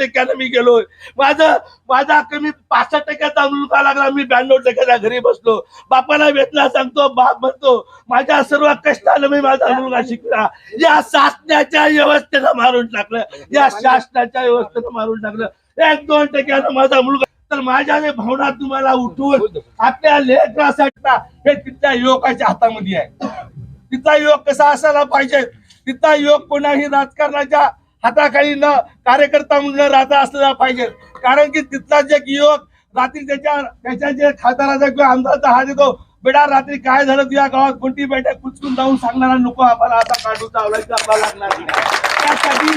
टक्क्यानं मी गेलोय. माझं माझा कमी पासष्ट टक्क्याचा मुलगा लागला मी ब्याण्णव टक्क्याच्या घरी बसलो. बापाला वेतला सांगतो बाप म्हणतो माझ्या सर्व कष्टानं मी माझा मुलगा शिकला. या शासनाच्या व्यवस्थेनं मारून टाकलं. या शासनाच्या व्यवस्थेनं मारून टाकलं. एक दोन टक्क्यानं माझा मुलगा तर माझ्या भावना तुम्हाला उठवून आपल्या लेखनासाठी हे तिथल्या युवकाच्या हातामध्ये आहे. तिथला योग कसा असायला पाहिजे? तिथला योग कोणाही राजकारणाच्या हाताखाली न कार्यकर्ता म्हणून राहता असला पाहिजे. कारण की तिथला जे युवक रात्री त्याच्या त्याच्या जे खासदाराचा किंवा आमदाराचा हात येतो बेटा रात्री काय झालं तुझ्या गावात? कोणती बैठक कुचकून जाऊन सांगणारा नको आम्हाला आता काढून चावलायचं आम्हाला लागणार त्यासाठी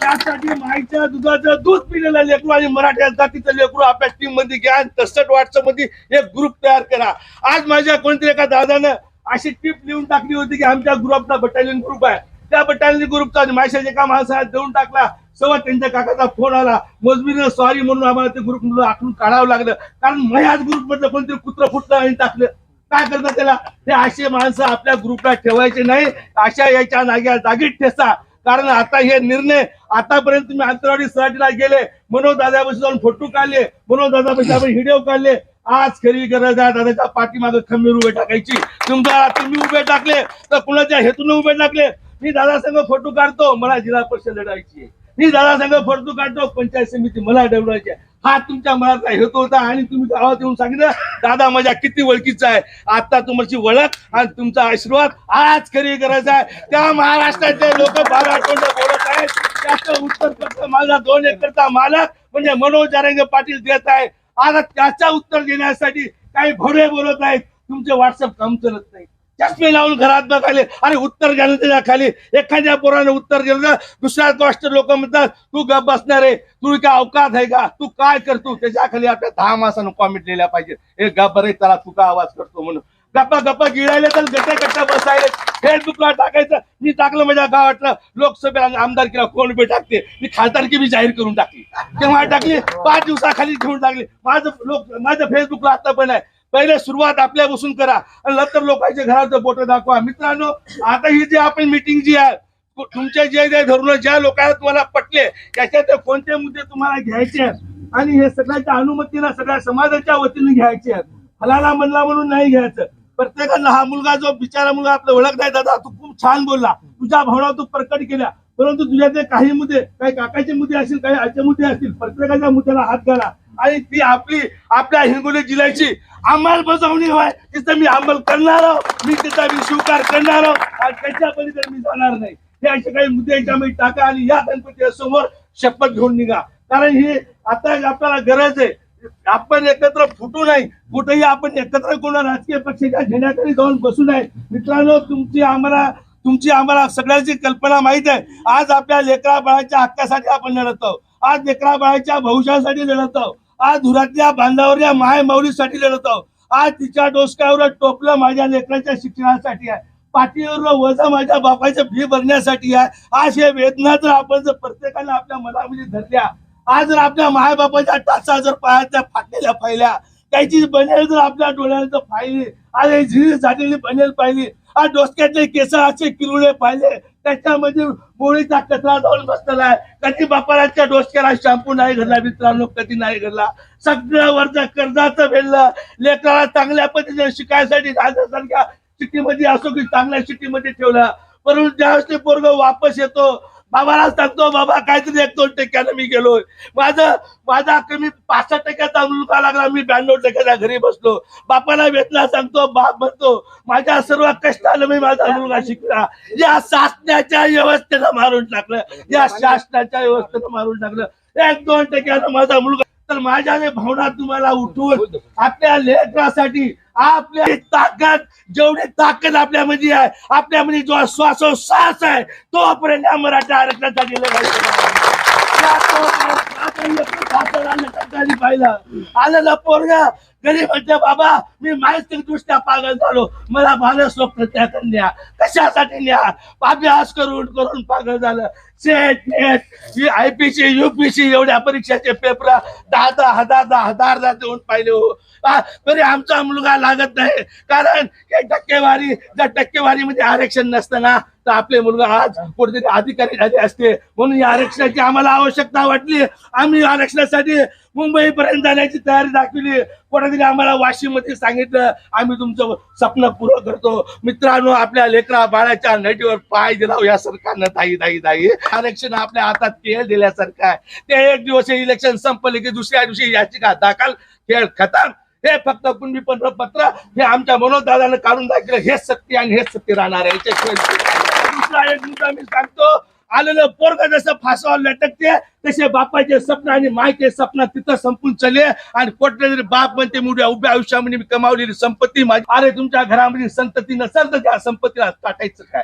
त्यासाठी माईच्या दुधाचं दूध पिलेलं लेकरू आणि मराठी जातीचं लेकरू आपल्या टीममध्ये घ्या तसट व्हॉट्सअपमध्ये एक ग्रुप तयार करा. आज माझ्या कोणतरी एका दादानं अशी टिप लिहून टाकली होती की आमच्या ग्रुपचा बटालियन ग्रुप आहे. त्या बटालियन ग्रुपचा माशाचे एका माणसाला देऊन टाकला. सव्वा त्यांच्या काकाचा फोन आला. मोजमीनं सॉरी म्हणून आम्हाला ते ग्रुप आखून काढावं लागलं. कारण माझ्याच ग्रुप मधलं कोणतरी कुत्र फुटलं आणि टाकलं. काय करतात त्याला? हे असे माणसं आपल्या ग्रुपला ठेवायचे नाही. अशा याच्या जाग्या जागीत ठेसा. कारण आता हे निर्णय आतापर्यंत तुम्ही आंतरवाडी सराटीला गेले. मनोज दादापाशी जाऊन फोटो काढले. मनोज दादापाशी आपण व्हिडिओ काढले. आज खरी गरज आहे दादाच्या पाठीमागे खंबीर उभे टाकायची. तुमच्या तुम्ही उभे टाकले तर कुणाच्या हेतून उभे टाकले? मी दादा संघ फोटो काढतो मला जिल्हा परिषद लढायची मी दादा संघ फोटो काढतो पंचायत समिती मला डवडायची हा तुमच्या मनाचा हेतू होता आणि तुम्ही गावात येऊन सांगितलं दादा माझ्या किती ओळखीचा आहे. आता तुमची ओळख आणि तुमचा आशीर्वाद आज खरी गरज आहे. त्या महाराष्ट्राचे लोक बारा बोलत आहेत. त्याचं उत्तर फक्त माझा दोन एकरचा मालक म्हणजे मनोज जारंगे पाटील देत आहे. आता त्याचं उत्तर देण्यासाठी काही भोडे बोलत आहेत तुमचे व्हॉट्सअप काम चालत नाही चष्मे लावून घरात बघाले अरे उत्तर जनतेच्या त्याच्याखाली एखाद्या पोराने उत्तर दिलं दुसऱ्या गोष्ट लोक म्हणतात तू गप बसणार आहे. तू काय अवकात आहे का? तू काय करतो? त्याच्याखाली आपल्या दहा माणसानं कॉमेंट लिहिल्या पाहिजे. हे गप बरे त्याला तू का आवाज करतो म्हणून. गप्पा गप्पा गिळायले तर गट्टे गट्टा बसायला. फेसबुकला टाकायचं. मी टाकलं माझ्या गावातलं लोकसभेला आमदारकीला कोण बी टाकते? मी खासदारकी बी जाहीर करून टाकली. केव्हा टाकली? पाच दिवसाखाली ठेवून टाकली. माझं लोक माझं फेसबुकला आता पण आहे. पहिले सुरुवात आपल्या बसून करा. आणि नंतर लोकांच्या घराचं बोट दाखवा. मित्रांनो आता ही जी आपण मिटिंग जी आहे तुमच्या जे जे धरून ज्या लोकांना तुम्हाला पटले त्याच्यात कोणते मुद्दे तुम्हाला घ्यायचे आहेत? आणि हे सगळ्याच्या अनुमतीनं सगळ्या समाजाच्या वतीने घ्यायचे आहेत. फलाला म्हणला म्हणून नाही घ्यायचं. प्रत्येकाला हा मुलगा जो बिचारा मुलगा आपलं ओळख नाही दादा तू खूप छान बोलला. तुझ्या भावना तू प्रकट केल्या. परंतु तुझ्याचे काही मुद्दे काही काकाचे मुद्दे असतील काही आजचे मुद्दे असतील प्रत्येकाच्या मुद्द्याला हात घाला. आणि ती आपली आपल्या हिंगोली जिल्ह्याची अंमलबजावणी होय तिथं मी अंमल करणार आहोत मी तिचा मी स्वीकार करणार आहोत आणि त्याच्या पलीकडे मी जाणार नाही. हे असे काही मुद्दे याच्यामध्ये टाका आणि या गणपती समोर शपथ घेऊन निघा. कारण ही आता आपल्याला गरज आहे. आपण एकत्र फुटू नाही. कुठेही आपण एकत्र कोणा राजकीय पक्षाच्या झेंड्याकडे जाऊन बसू नये. मित्रांनो तुमची आम्हाला तुमची आम्हाला सगळ्यांची कल्पना माहीत आहे. आज आपल्या लेकरा बाळाच्या हक्कासाठी आपण लढत आहोत. आज लेकरा बाळाच्या भविष्यासाठी लढत आहोत. आज धुरातल्या बांधावरल्या माय माऊलीसाठी लढत आहोत. आज तिच्या डोसक्यावर टोपलं माझ्या लेकराच्या शिक्षणासाठी आहे. पाठीवर वजा माझ्या बापाच्या फी भरण्यासाठी आहे. आज हे वेदना जर आपण जर प्रत्येकाने आपल्या मनामध्ये धरल्या आज जर आपल्या मायबापाच्या टाचा जर पायाच्या फाटलेल्या पाहिल्या त्याची बनेल जर आपल्या डोळ्यांचं पाहिली आज झिरी झालेली बनेल पाहिली आज डोसक्यातले केस असे किरुळे पाहिले त्याच्यामध्ये बोळीचा कचरा जाऊन बसलेला आहे? कधी बापाराच्या डोसक्याला शॅम्पू नाही घडला मित्रांनो कधी नाही घडला सगळ्या वरच्या कर्जाचं भेटलं लेकराला चांगल्या पद्धतीने शिकायसाठी राजसारख्या सिटीमध्ये असो की चांगल्या सिटीमध्ये ठेवला. परंतु ज्यावेळेस ते पोरग वापस येतो आम्हाला सांगतो बाबा काहीतरी एक दोन टक्क्यानं मी गेलोय. माझं माझा कमी पासष्ट टक्क्याचा मुलगा लागला मी ब्याण्णव टक्क्याच्या घरी बसलो. बापाला वेतला सांगतो बाप म्हणतो माझ्या सर्व कष्टाला मी माझा मुलगा शिकला. या शासनाच्या व्यवस्थेनं मारून टाकलं. या शासनाच्या व्यवस्थेनं मारून टाकलं. एक दोन टक्क्यानं माझा मुलगा तर माझ्याने भावना तुम्हाला उठवून आपल्या लेकरासाठी आपल्या ताकद जेवढी ताकद आपल्यामध्ये आहे आपल्यामध्ये जो श्वासोश्वास आहे तोपर्यंत या मराठा आरक्षणासाठी लढायचं या पाहिलं आलेला पोरगा गरीब म्हणते बाबा मी मानसिक दृष्ट्या पागल झालो मला मानस त्यात द्या कशासाठी द्या अभ्यास करून करून पागल झालं सेट नेट आयपीसी युपीसी एवढ्या परीक्षाचे पेपर दहा दहा हजार दहा हजार दहा देऊन पाहिले हो तरी आमचा मुलगा लागत नाही कारण हे टक्केवारी जर टक्केवारीमध्ये आरक्षण नसतं ना तर आपले मुलगा आज कुठेतरी अधिकारी झाले असते म्हणून या आरक्षणाची आम्हाला आवश्यकता वाटली. आम्ही आरक्षणासाठी मुंबई पर्यंत जाण्याची तयारी दाखवली. कुठेतरी आम्हाला वाशिममध्ये सांगितलं आम्ही तुमचं स्वप्न पूर्ण करतो. मित्रांनो आपल्या लेकरा बाळाच्या नटीवर पाय दिला या सरकारनं दाई दाई दाई आरक्षण आपल्या हातात खेळ दिल्यासारखं आहे. ते एक दिवस इलेक्शन संपले की दुसऱ्या दिवशी याचिका दाखल खेळ खतम. हे फक्त कुणबी पत्र हे आमच्या मनोदादानं काढून दाखवलं. हेच सत्य आणि हेच सत्य राहणार आहे. दुसरा एक मुद्दा मी सांगतो. आलेलं पोरग जसं फासावर लटकते तसे बापाचे स्वप्न आणि मायचे स्वप्न तिथं संपून चले आणि कोटले तरी बाप म्हणते मुड्या उभ्या आयुष्यामध्ये मी कमावलेली संपत्ती माझी. अरे तुमच्या घरामध्ये संतती नसेल तर त्या संपत्तीला टाटायचं काय?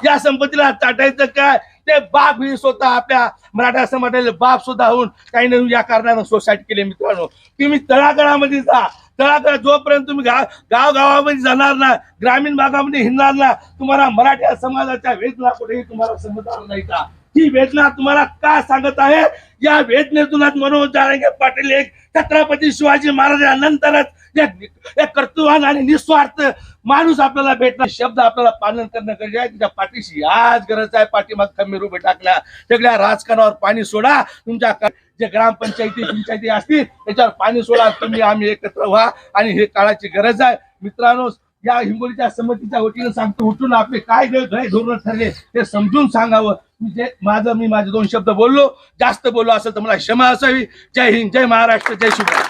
या संपत्तीला टाटायचं काय? ते बाप ही स्वतः आपल्या मराठा समाजाला बाप सुद्धा होऊन काही नाही या कारणानं सोसायटी केली मित्रांनो. तुम्ही तळागळामध्ये जा. तळागळा जोपर्यंत तुम्ही गाव गावामध्ये जाणार ना ग्रामीण भागामध्ये हिंडणार ना तुम्हाला मराठा समाजाच्या वेदना कुठेही तुम्हाला समजणार नाही का? ही वेदना तुम्हाला का सांगत आहे या वेदनेतून आज मनोज जारंगे पाटील एक छत्रपती शिवाजी महाराजांनंतरच एक कर्तृवान आणि निस्वार्थ माणूस आपल्याला भेटला शब्द आपल्याला पालन करणं गरजे आहे. त्याच्या पाठीशी आज गरज आहे. पाठीमाग कमी रुपये टाकल्या. सगळ्या राजकारणावर पाणी सोडा. तुमच्या जे ग्रामपंचायती पंचायती असतील त्याच्यावर पाणी सोडा. तुम्ही आम्ही एकत्र व्हा आणि हे काळाची गरज आहे. मित्रांनो या हिंगोलीच्या संमतीच्या वतीनं सांगतो उठून आपले काय गय धोरण ठरले ते समजून सांगावं. मी जे माझं मी माझे दोन शब्द बोललो जास्त बोललो असेल तर मला क्षमा असावी. जय हिंद जय महाराष्ट्र जय शिवराय.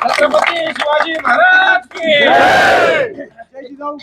छत्रपती शिवाजी महाराज की जय! जिजाऊ